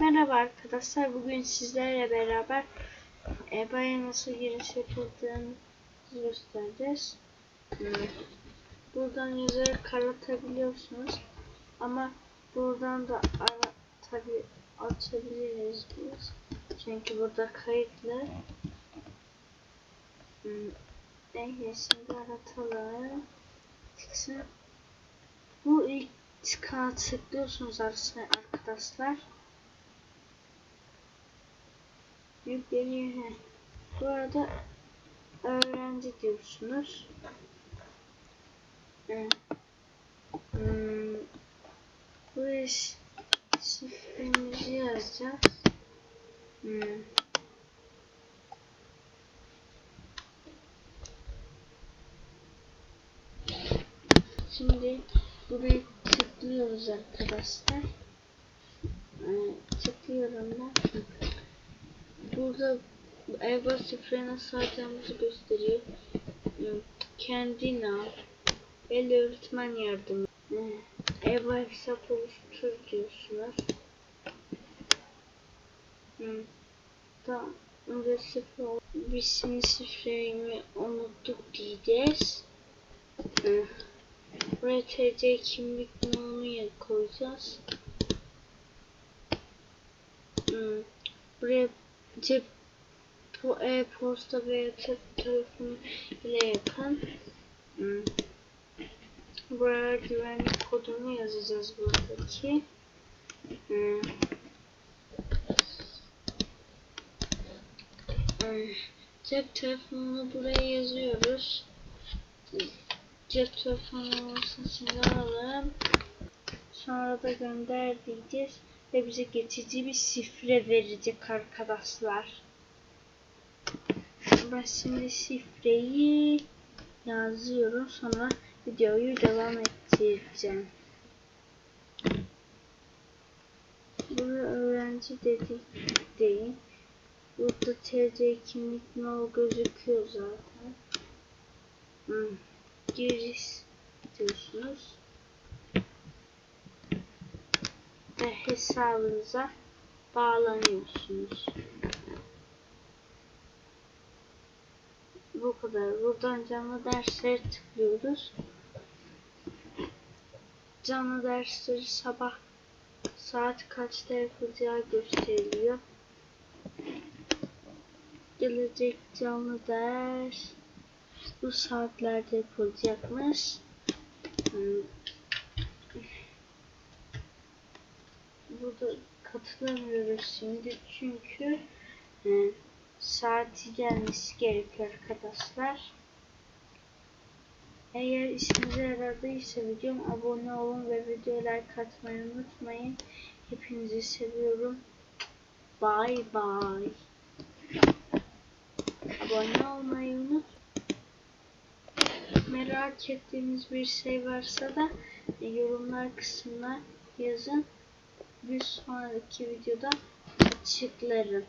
Merhaba arkadaşlar. Bugün sizlerle beraber EBA'ya nasıl giriş yapıldığını göstereceğiz. Buradan yazarı karatabiliyorsunuz. Ama buradan da ara, tabi açabiliriz biz. Çünkü burada kayıtlı. Hmm. Neyse şimdi aratalım. Çıksın. Bu ilk tıka tıklıyorsunuz arkadaşlar. Yükleniyor. He. Bu arada öğrenci diyorsunuz. Evet. Hmm. Buraya şifremizi yazacağız. Hmm. Şimdi burayı tıklıyoruz arkadaşlar. Ee, tıklıyorum. Burada Airbus nasıl alacağımızı gösteriyor. Hmm, Kendin al. El öğretmen yardımı. Airbus hesap oluştur diyorsunuz. Hmm. Tamam. Burada sıfır şimdi şifremi unuttuk diyeceğiz. Hmm. Buraya TC kimlik numarını koyacağız. Buraya cep e-posta veya cep telefonu ile yakın. Hmm. Buraya güvenlik kodunu yazacağız buradaki. Hmm. Hmm. Cep telefonunu buraya yazıyoruz. Cep telefonu numarasını alalım. Sonra da gönder diyeceğiz. Ve bize geçici bir şifre verecek arkadaşlar. Ben şimdi şifreyi yazıyorum. Sonra videoyu devam ettireceğim. Bunu öğrenci dedik deyin. Burada TC kimlik no gözüküyor zaten. Hmm. Giriş diyorsunuz. Ve hesabınıza bağlanıyorsunuz. Bu kadar. Buradan canlı derslere tıklıyoruz. Canlı dersleri sabah saat kaçta yapılacağı gösteriliyor. Gelecek canlı ders bu saatlerde yapılacakmış. Hmm. Burada katılamıyoruz şimdi çünkü e, saati gelmesi gerekiyor arkadaşlar. Eğer işinize yaradıysa videom abone olun ve videolar katmayı unutmayın. Hepinizi seviyorum. Bye bye. Abone olmayı unut. Merak ettiğiniz bir şey varsa da yorumlar kısmına yazın. Bir sonraki videoda açıklarım.